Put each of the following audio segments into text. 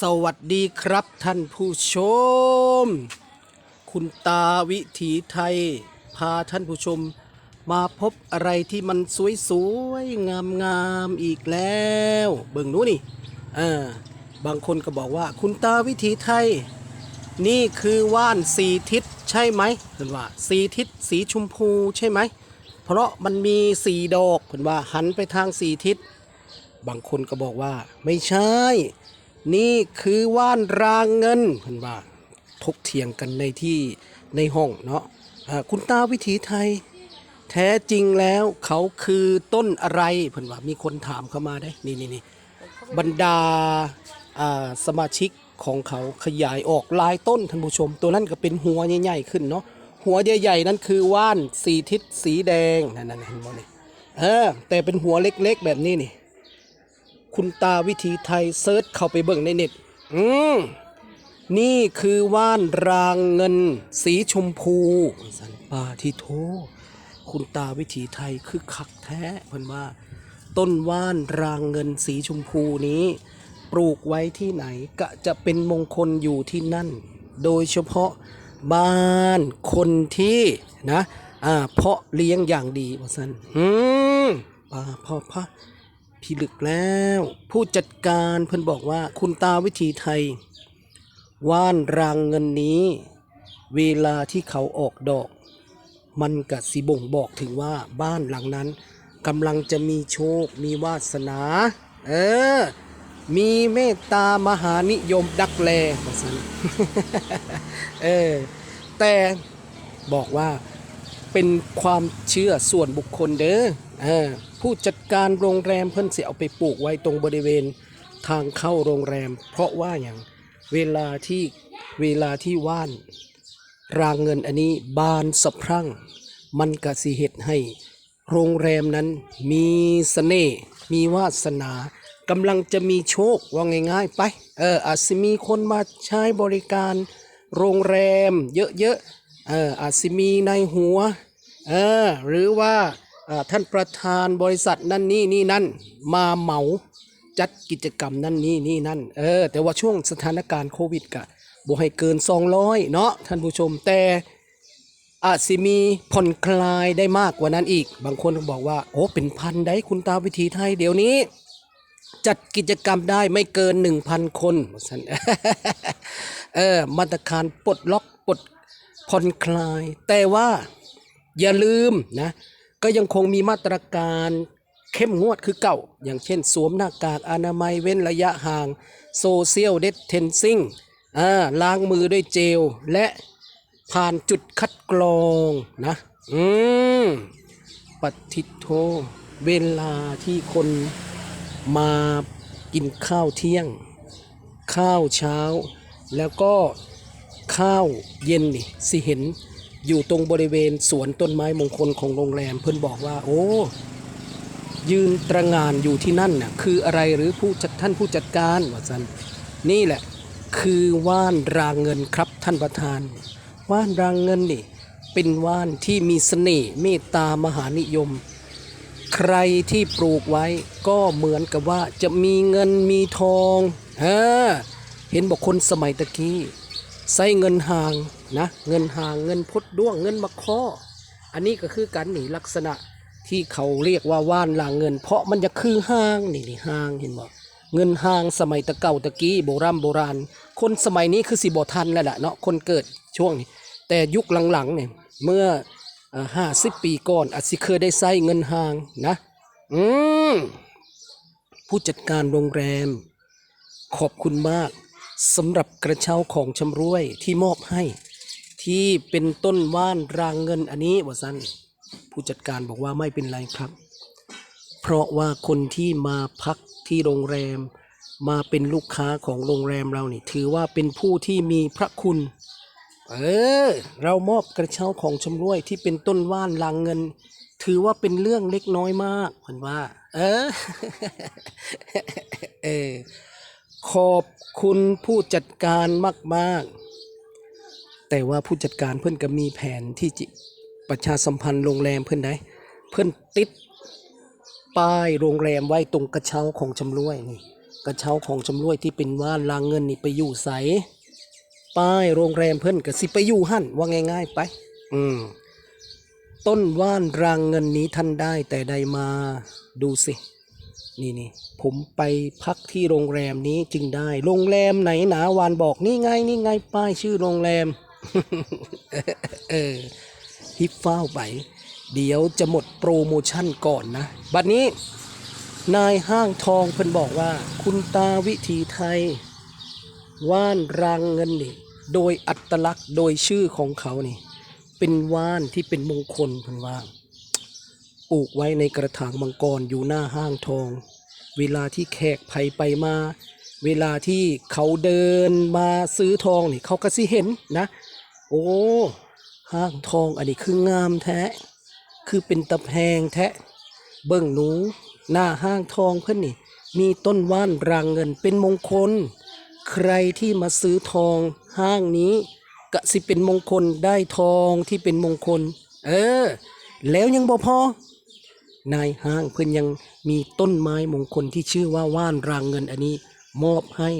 สวัสดีครับท่านผู้ชม คุณตาวิถีไทย พาท่านผู้ชม มาพบอะไรที่มันสวยๆงามๆอีกแล้ว เบิ่งนู้นนี่เออบางคนก็บอกว่า คุณตาวิถีไทย นี่คือว่านสีทิศใช่ไหมเห็นว่าสีทิศสีชมพูใช่ไหม เพราะมันมีสีดอกเห็นว่าหันไปทางสีทิศบางคนก็บอกว่าไม่ใช่ นี่คือว่านรางเงินเห็นว่าทกเถียงกันในที่ในห้องเนาะคุณตาวิถีไทย แท้จริงแล้วเขาคือต้นอะไรเพิ่นว่ามีคนถามเข้ามาได้นี่นี่นี่บรรดาสมาชิกของเขาขยายออกลายต้นท่านผู้ชม ตัวนั้นก็เป็นหัวใหญ่ๆขึ้นเนาะหัวใหญ่ๆนั้นคือว่านสีทิศสีแดงนั่นๆเห็นบ่นี่เออแต่เป็นหัวเล็กๆแบบนี้นี่ คุณตาวิธีไทยเซิร์ชเข้าไปเบิ่งในเน็ต อืมนี่คือว่านรางเงิน สีชมพู สันปาที่โท คุณตาวิถีไทยคือคักแท้เพิ่นว่า ต้นว่านรางเงินสีชมพูนี้ ปลูกไว้ที่ไหนก็จะเป็นมงคลอยู่ที่นั่น โดยเฉพาะบ้านคนที่นะ อ่าเพาะเลี้ยงอย่างดีว่าสันอืมป่าพ่อพระ พี่ลึกแล้ว ผู้จัดการเพิ่นบอกว่าคุณตาวิถีไทย ว่านรางเงินนี้ เวลาที่เขาออกดอก มันกะสิบ่งบอกถึงว่าบ้านหลังนั้นกำลังจะมีโชค มีวาสนา เออ มีเมตตามหานิยมดักแลว่าซั่นเออ แต่บอกว่า เป็นความเชื่อส่วนบุคคลเด้ออผู้จัดการโรงแรมเพิ่นเสียเอาไปปลูกไว้ตรงบริเวณทางเข้าโรงแรม เพราะว่าอย่างเวลาที่เวลาที่ว่าน รางเงินอันนี้บานสะพรั่ง มันกะสิเหตุให้ โรงแรมนั้นมีเสน่ห์มีวาสนากำลังจะมีโชคว่าง่าย ๆ ไป เอออาจสิมีคนมาใช้บริการ โรงแรมเยอะๆ เอออาจสิมีในหัวเออหรือว่าท่านประธานบริษัทนั่นนี่นี่นั่นมาเหมาจัดกิจกรรมนั่นนี่นี่นั่นเออแต่ว่าช่วงสถานการณ์โควิดกะบ่ให้เกิน 200 เนาะท่านผู้ชมแต่อาจสิมีผ่อนคลายได้มากกว่านั้นอีก บางคนบอกว่า โอ้เป็นพันได้คุณตาวิถีไทยเดี๋ยวนี้ จัดกิจกรรมได้ไม่เกิน 1,000 คนสันเออมาตรการปลดล็อกปลด ผ่อนคลาย แต่ว่าอย่าลืมนะก็ยังคงมีมาตรการเข้มงวดคือเก่า อย่างเช่นสวมหน้ากากอนามัยเว้นระยะห่างโซเชียลเด t เทนซิ่งล้างมือด้วยเจล และผ่านจุดคัดกรองนะ อืมปฏิโทเวลาที่คนมากินข้าวเที่ยง ข้าวเช้า แล้วก็ ข้าวเย็นนี่สิเห็นอยู่ตรงบริเวณสวนต้นไม้มงคลของโรงแรม เพื่อนบอกว่า โอ้ ยืนตระงานอยู่ที่นั่นน่ะคืออะไรหรือผู้จัดท่านผู้จัดการว่าสันนี่แหละคือว่านรางเงินครับท่านประธาน ว่านรางเงินนี่เป็นว่านที่มีเสน่ห์เมตตามหานิยม ใครที่ปลูกไว้ก็เหมือนกับว่าจะมีเงินมีทองเออเห็นบอกคนสมัยตะกี้ ใส่เงินห่างนะเงินห่างเงินพดด้วงเงินมะข้อ อันนี้ก็คือการหนีลักษณะที่เขาเรียกว่าว่านลางเงิน เพราะมันจะคือห้างนี่นี่ห้างเห็นบอกเงินห้างสมัยตะเก่าตะกี้โบราณโบราณ คนสมัยนี้คือสิบทันแล้วแหละเนาะคนเกิดช่วงนี้ แต่ยุคหลังๆเนี่ยเมื่อห้าสิบปีก่อนอาจสิเคยได้ใช้เงินห้างนะ อืมผู้จัดการโรงแรม ขอบคุณมาก สำหรับกระเช้าของชำรวยที่มอบให้ ที่เป็นต้นว่านรางเงินอันนี้วะสันผู้จัดการบอกว่าไม่เป็นไรครับ เพราะว่าคนที่มาพักที่โรงแรม มาเป็นลูกค้าของโรงแรมเรานี่ถือว่าเป็นผู้ที่มีพระคุณ เออ เรามอบกระเช้าของชำรวยที่เป็นต้นว่านรางเงิน ถือว่าเป็นเรื่องเล็กน้อยมากเห็นว่า เออ เออ ขอบคุณผู้จัดการมากๆ แต่ว่าผู้จัดการเพื่อนก็มีแผนที่จะประชาสัมพันธ์โรงแรมเพื่อนได้เพื่อนติดป้ายโรงแรมไว้ตรงกระเช้าของชำรวยนี่กระเช้าของชำร่วยที่เป็นว่านลางเงินนี่ไปอยู่ใสป้ายโรงแรมเพิ่อนก็สิไปอยู่หั่นว่าง่าย ๆ ไป อืมต้นว่านรางเงินนี้ท่านได้แต่ใดมาดูสิ นี่นี่ผมไปพักที่โรงแรมนี้จึงได้ โรงแรมไหนหนาวานบอกนี่ไงนี่ไงป้ายชื่อโรงแรมเออฮิปฟ้าวไป เดี๋ยวจะหมดโปรโมชั่นก่อนนะ บัดนี้ นายห้างทองเพิ่นบอกว่า คุณตาวิถีไทย ว่านรางเงินนี่โดยอัตลักษณ์โดยชื่อของเขานี่ เป็นว่านที่เป็นมงคลเพิ่นว่า ปลูกไว้ในกระถางมังกรอยู่หน้าห้างทอง เวลาที่แขกไผไปมา เวลาที่เขาเดินมาซื้อทองนี่เขาก็สิเห็นนะ โอ้ห้างทองอันนี้คืองามแท้ คือเป็นตะแพงแท้เบิ่งหนู หน้าห้างทองเพิ่อนนี่ มีต้นว่านรางเงินเป็นมงคล ใครที่มาซื้อทองห้างนี้ก็สิเป็นมงคลได้ทองที่เป็นมงคล เออ แล้วยังบ่พอ นายห้างเพิ่อนยังมีต้นไม้มงคลที่ชื่อว่าว่านรางเงินอันนี้ มอบให้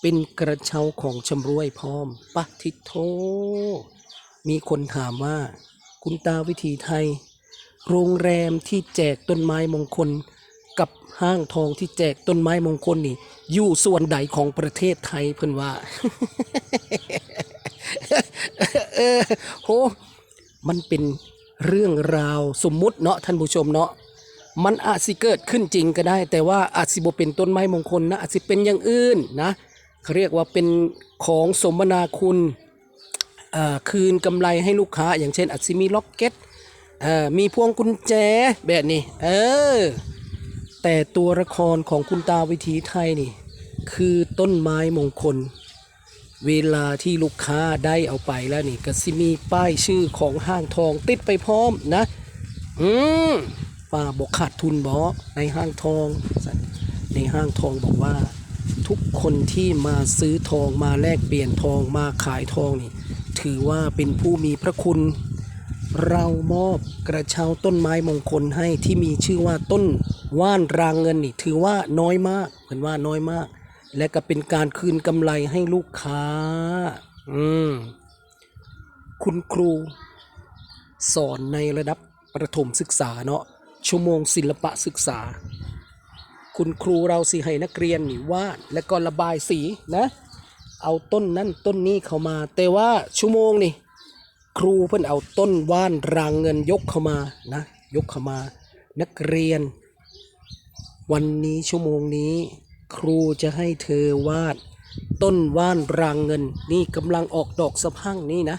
เป็นกระเช้าของชำรวยพร้อมปะทิโท มีคนถามว่า คุณตาวิถีไทย โรงแรมที่แจกต้นไม้มงคล กับห้างทองที่แจกต้นไม้มงคลนี่ อยู่ส่วนใดของประเทศไทยเพิ่อนว่าเออโหมันเป็นเรื่องราวสมมุติเนาะท่านผู้ชมเนาะ มันอาจสิเกิดขึ้นจริงก็ได้ แต่ว่าอาจสิบเป็นต้นไม้มงคลนะอาจสิเป็นอย่างอื่นนะเขาเรียกว่าเป็นของสมนาคุณคืนกำไรให้ลูกค้า อย่างเช่นอาจสิมีล็อกเก็ตมีพวงกุญแจแบบนี้เออแต่ตัวละครของคุณตาวิถีไทยนี่ คือต้นไม้มงคล เวลาที่ลูกค้าได้เอาไปแล้วนี่ก็สิมีป้ายชื่อของห้างทองติดไปพร้อมนะ อืม ป้าบอกขาดทุนบอในห้างทอง ในห้างทองบอกว่าทุกคนที่มาซื้อทองมาแลกเปลี่ยนทองมาขายทองนี่ถือว่าเป็นผู้มีพระคุณ เรามอบกระเช้าต้นไม้มงคลให้ที่มีชื่อว่าต้นว่านรางเงินนี่ถือว่าน้อยมากเห็นว่าน้อยมาก และก็เป็นการคืนกำไรให้ลูกค้า อืมคุณครูสอนในระดับประถมศึกษาเนาะ ชั่วโมงศิลปะศึกษา คุณครูเราสิให้นักเรียนนี่วาดและก็ระบายสีนะ เอาต้นนั่นต้นนี้เข้ามา แต่ว่าชั่วโมงนี่ครูเพิ่นเอาต้นว่านรางเงินยกเข้ามานะยกเข้ามา นักเรียน วันนี้ชั่วโมงนี้ ครูจะให้เธอวาด ต้นว่านรางเงิน นี่กำลังออกดอกสะพั่งนี่นะ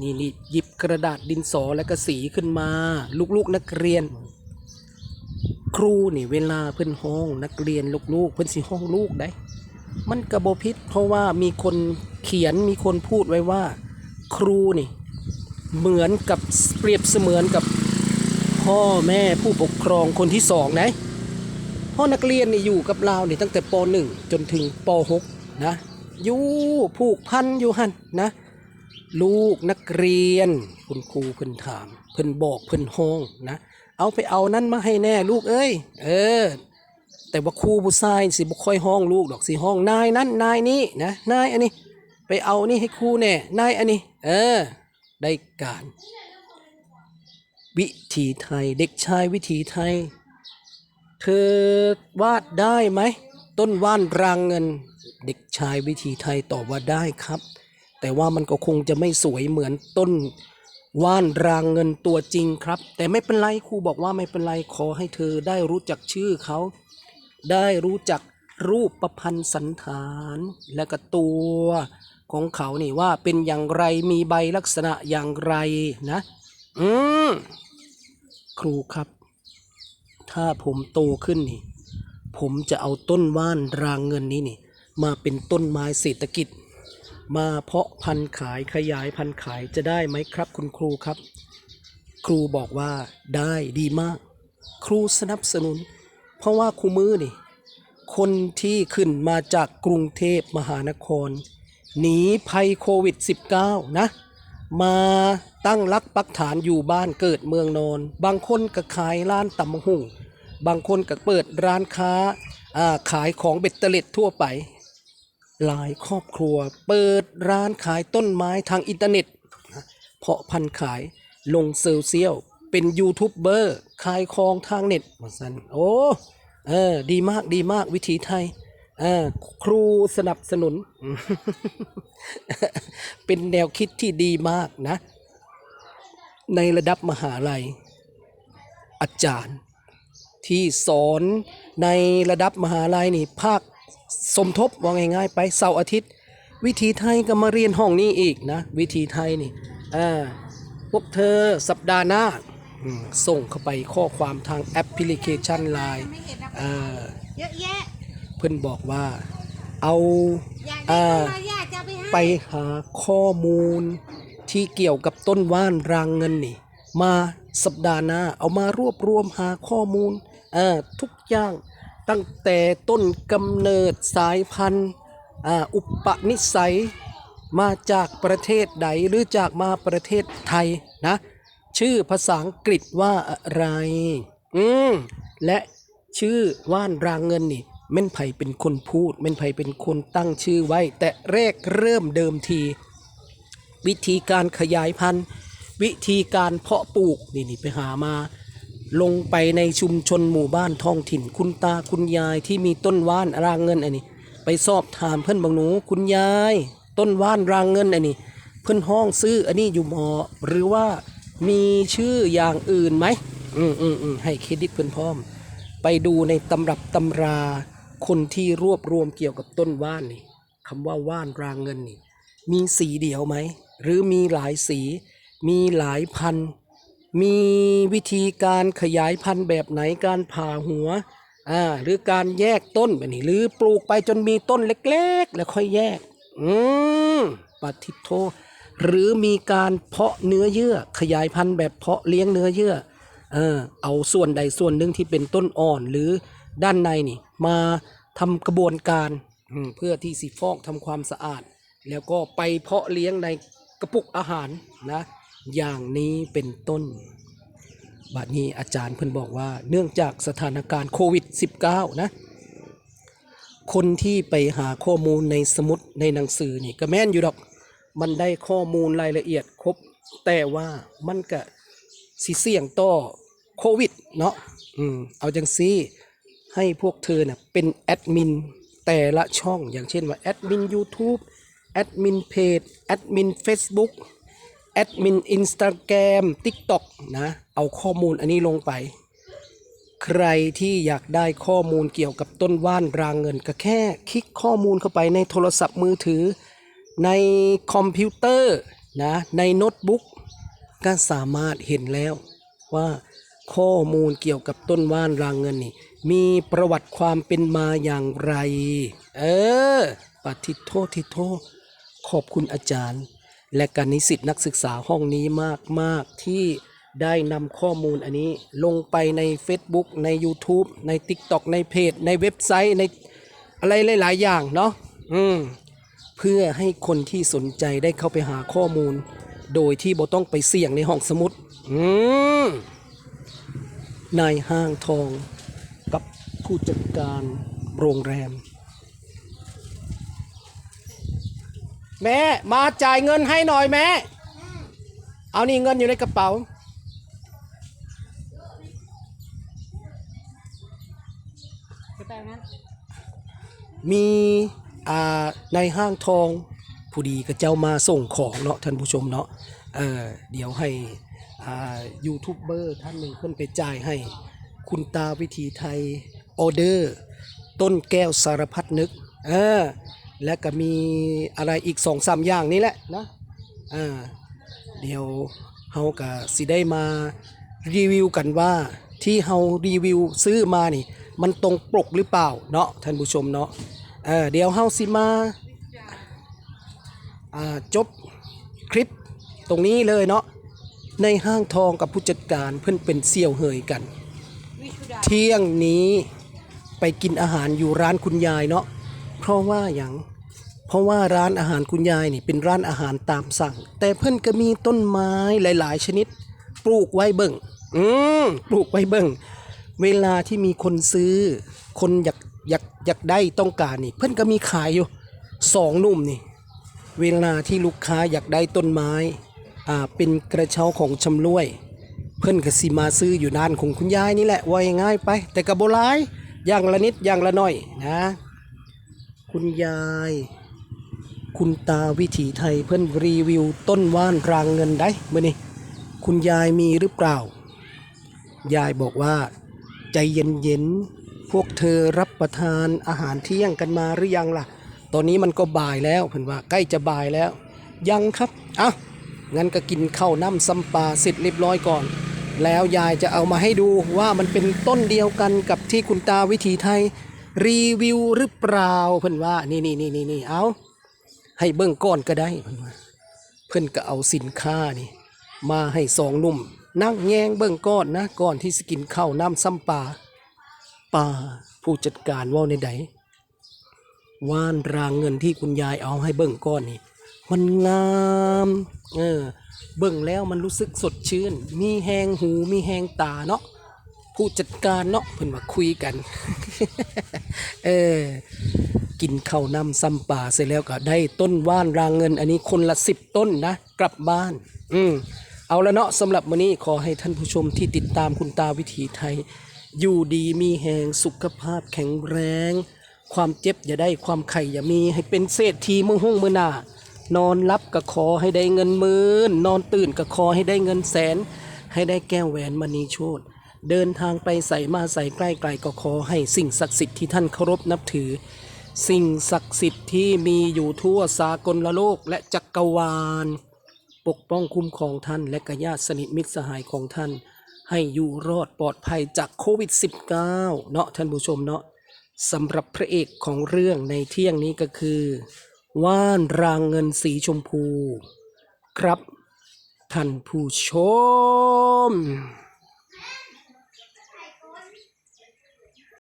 นี่นี่หยิบกระดาษดินสอและก็สีขึ้นมา ลูกๆนักเรียน ครูนี่เวลาเพิ่อนห้องนักเรียนลูกๆเพิ่อนสิห้องลูกได้ มันกระโบพิษเพราะว่ามีคนเขียนมีคนพูดไว้ว่า ครูนี่เหมือนกับเปรียบเสมือนกับพ่อแม่ผู้ปกครองคนที่สองนะเพ่อนักเรียนนี่อยู่กับเราเนี่ตั้งแต่ป .1 จนถึงป .6 นะอยู่ผูกพันอยู่หันนะ ลูกนักเรียน คุณครูเพิ่นถาม เพิ่นบอกเพิ่นห้องนะ เอาไปเอานั่นมาให้แน่ลูกเอ้ย เออ แต่ว่าครูผู้ชายสิบ่ค่อยห้องลูกดอกสิห้องนายนั้นนายนี้นะนายอันนี้ ไปเอานี่ให้ครูแน่นายอันนี้ เออ ได้การ วิถีไทยเด็กชายวิถีไทย เธอวาดได้ไหมต้นว่านรางเงิน เด็กชายวิถีไทยตอบว่าได้ครับ แต่ว่ามันก็คงจะไม่สวยเหมือนต้น ว่านรางเงินตัวจริงครับ แต่ไม่เป็นไรครูบอกว่าไม่เป็นไรขอให้เธอได้รู้จักชื่อเขา ได้รู้จักรูปประพันธ์สันฐานและก็ตัวของเขานี่ว่าเป็นอย่างไรมีใบลักษณะอย่างไรนะ อืมครูครับ ถ้าผมโตขึ้นนี่ ผมจะเอาต้นว่านรางเงินนี้นี่ มาเป็นต้นไม้เศรษฐกิจ มาเพาะพันธุ์ขายขยายพันธุ์ขายจะได้ไหมครับ คุณครูครับ ครูบอกว่าได้ดีมาก ครูสนับสนุน เพราะว่าครูมือนี่ คนที่ขึ้นมาจากกรุงเทพมหานคร หนีภัยโควิด -19 นะ มาตั้งรักปักฐานอยู่บ้านเกิดเมืองนอน บางคนก็ขายร้านตำหุ่งบางคนก็เปิดร้านค้าขายของเบ็ดเตล็ดทั่วไป หลายครอบครัว เปิดร้านขายต้นไม้ทางอินเทอร์เน็ต เพาะพันธุ์ขายลงโซเชียลเป็นยูทูบเบอร์ขายของทางเน็ตมาสันโอ้เออดีมากดีมากวิถีไทยเออครูสนับสนุน เป็นแนวคิดที่ดีมากนะ ในระดับมหาลัย อาจารย์ที่สอนในระดับมหาลัยนี่ภาค สมทบว่าง่ายๆ ไปเสาร์อาทิตย์ วิธีไทยก็มาเรียนห้องนี้อีกนะ วิธีไทยนี่อ่าพวกเธอสัปดาห์หน้าอืมส่งเข้าไปข้อความทางแอปพลิเคชันไลน์ไม่เห็นนะอ่าเยอะแยะเพื่อนบอกว่าเอาอยากอ่าได้อะไรอยากจะไปให้ไปหาข้อมูลที่เกี่ยวกับต้นว่านรางเงินนี่ มาสัปดาห์หน้าเอามารวบรวมหาข้อมูลเอ่อทุกอย่าง ตั้งแต่ต้นกำเนิดสายพันธุ์อุปนิสัยมาจากประเทศใดหรือจากมาประเทศไทยนะ ชื่อภาษาอังกฤษว่าอะไร อืมและชื่อว่านรางเงินนี่แม่นไผ่เป็นคนพูดแม่นไผ่เป็นคนตั้งชื่อไว้ แต่แรกเริ่มเดิมที วิธีการขยายพันธุ์ วิธีการเพาะปลูกนี่นี่ไปหามา ลงไปในชุมชนหมู่บ้านท้องถิ่น คุณตาคุณยายที่มีต้นว่านรางเงินอันนี้ ไปสอบถามเพื่อนบางหนู คุณยาย ต้นว่านรางเงินอันนี้ เพื่อนห้องซื้ออันนี้อยู่หมอ หรือว่ามีชื่ออย่างอื่นไหมอืมอืมอืมให้เครดิตเพื่อนพร้อม ไปดูในตำรับตำราคนที่รวบรวมเกี่ยวกับต้นว่านนี่คำว่าว่านรางเงินนี่ มีสีเดียวไหมหรือมีหลายสี มีหลายพัน มีวิธีการขยายพันธุ์แบบไหนการผ่าหัวอ่าหรือการแยกต้นแบบนี้ หรือปลูกไปจนมีต้นเล็ก ๆ แล้วค่อยแยก อืมปฏิโทหรือมีการเพาะเนื้อเยื่อ ขยายพันธุ์แบบเพาะเลี้ยงเนื้อเยื่อเออเอาส่วนใดส่วนหนึ่งที่เป็นต้นอ่อนหรือด้านในนี่มาทำกระบวนการเพื่อที่สิฟอกทำความสะอาด แล้วก็ไปเพาะเลี้ยงในกระปุกอาหารนะ อย่างนี้เป็นต้น บัดนี้อาจารย์เพิ่นบอกว่าเนื่องจากสถานการณ์โควิด -19 นะ คนที่ไปหาข้อมูลในสมุดในหนังสือนี่ก็แม่นอยู่ดอก มันได้ข้อมูลรายละเอียดครบ แต่ว่ามันก็สิเสี่ยงต่อโควิดเนาะ อืม เอาจังซี่ให้พวกเธอเน่ะเป็นแอดมินแต่ละช่องอย่างเช่นว่าแอดมิน YouTube แอดมินเพจแอดมิน Facebook แอดมิน Instagram TikTok นะ เอาข้อมูลอันนี้ลงไป ใครที่อยากได้ข้อมูลเกี่ยวกับต้นว่านรางเงิน ก็แค่คลิกข้อมูลเข้าไปในโทรศัพท์มือถือ ในคอมพิวเตอร์นะในโน้ตบุ๊กก็สามารถเห็นแล้วว่าข้อมูลเกี่ยวกับต้นว่านรางเงินนี่ มีประวัติความเป็นมาอย่างไร เออปฏิโทษทิโทษขอบคุณอาจารย์ และการนิสิตนักศึกษาห้องนี้มากมาก ๆ ที่ได้นำข้อมูลอันนี้ลงไปใน Facebook ใน YouTube ใน TikTok ในเพจ ในเว็บไซต์ในอะไรหลาย ๆ อย่างเนาะอืมเพื่อให้คนที่สนใจได้เข้าไปหาข้อมูล โดยที่บ่ต้องไปเสี่ยงในห้องสมุดอืมนายห้างทองกับผู้จัดการโรงแรม แม่มาจ่ายเงินให้หน่อยแม่ เอานี่เงินอยู่ในกระเป๋าจะไปงั้นมีอ่าในห้างทองผู้ดีกับเจ้ามาส่งของเนาะท่านผู้ชมเนาะเออเดี๋ยวให้อ่ายูทูบเบอร์ท่านหนึ่งขึ้นไปจ่ายให้คุณตาวิถีไทยออเดอร์ ต้นแก้วสารพัดนึก เออ และก็มีอะไรอีกสองสามอย่างนี้แหละนะอ่าเดี๋ยวเฮาก็สิได้มารีวิวกันว่าที่เฮารีวิวซื้อมานี่ มันตรงปกหรือเปล่าเนาะท่านผู้ชมเนาะเออเดี๋ยวเฮาสิมาอ่าจบคลิปตรงนี้เลยเนาะในห้างทองกับผู้จัดการเพื่อนเป็นเสี่ยวเหยกัน เที่ยงนี้ไปกินอาหารอยู่ร้านคุณยายเนาะ เพราะว่าอย่างเพราะว่าร้านอาหารคุณยายนี่เป็นร้านอาหารตามสั่ง แต่เพิ่อนก็มีต้นไม้หลาย ๆ ชนิด ปลูกไว้เบิ่ง อืมปลูกไว้เบิ่ง เวลาที่มีคนซื้อ คนอยากอยากอยากได้ต้องการนี่ เพิ่อนก็มีขายอยู่สองนุ่มนี่ เวลาที่ลูกค้าอยากได้ต้นไม้อ่าเป็นกระเช้าของชำร่วย เพิ่อนก็สิมาซื้ออยู่ด้านของคุณยายนี่แหละว่าง่ายไป แต่ก็บ่หลายอย่างละนิดอย่างละหน่อยนะ คุณยาย คุณตาวิถีไทยเพิ่อนรีวิวต้นว่านรางเงินได้เมื่อนี้คุณยายมีหรือเปล่า ยายบอกว่า ใจเย็นๆ พวกเธอรับประทานอาหารเที่ยงกันมาหรือยังล่ะ ตอนนี้มันก็บ่ายแล้วเพิ่อนว่าใกล้จะบ่ายแล้ว ยังครับอ้างั้นก็กินข้าวน้ำซัมปลาเสร็จเรียบร้อยก่อน แล้วยายจะเอามาให้ดูว่ามันเป็นต้นเดียวกันกับที่คุณตาวิถีไทย รีวิวหรือเปล่าเพิ่อนว่า นี่นี่นี่นี่นี่เอาให้เบิ่งก้อนก็ได้เพิ่อนว่าเพิ่อนก็เอาสินค้านี่ มาให้สองนุ่ม นั่งแยงเบิ่งก้อนนะก่อนที่สกินข้าวน้ำซ้ำปลาป่าผู้จัดการว่าในใดว่านรางเงินที่คุณยายเอาให้เบิ่งก้อนนี่ มันงามเออเบิ่งแล้วมันรู้สึกสดชื่น มีแหงหูมีแหงตาเนาะ ผู้จัดการเนาะเพิ่นมาคุยกัน เออกินข้าวน้ำซ้ำป่าเสร็จแล้วก็ได้ต้นว่านรางเงิน อันนี้คนละสิบต้นนะ กลับบ้าน อืมเอาละเนาะสำหรับวันนี้ขอให้ท่านผู้ชมที่ติดตามคุณตาวิถีไทย อยู่ดีมีแหงสุขภาพแข็งแรง ความเจ็บอย่าได้ความไข่อย่ามีให้เป็นเศรษฐีมือห้องมือหนานอนรับก็ขอให้ได้เงินหมื่นนอนตื่นก็ขอให้ได้เงินแสน ให้ได้แก้วแหวนมณีโชต เดินทางไปใส่มาใส่ใกล้ไกลก็ขอให้สิ่งศักดิ์สิทธิ์ที่ท่านเคารพนับถือ สิ่งศักดิ์สิทธิ์ที่มีอยู่ทั่วสากลโลกและจักรวาล ปกป้องคุ้มครองท่านและกญาติสนิทมิตรสหายของท่าน ให้อยู่รอดปลอดภัยจากโควิด -19 เนาะท่านผู้ชมเนาะสำหรับพระเอกของเรื่องในเที่ยงนี้ก็คือ ว่านรางเงินสีชมพู ครับท่านผู้ชม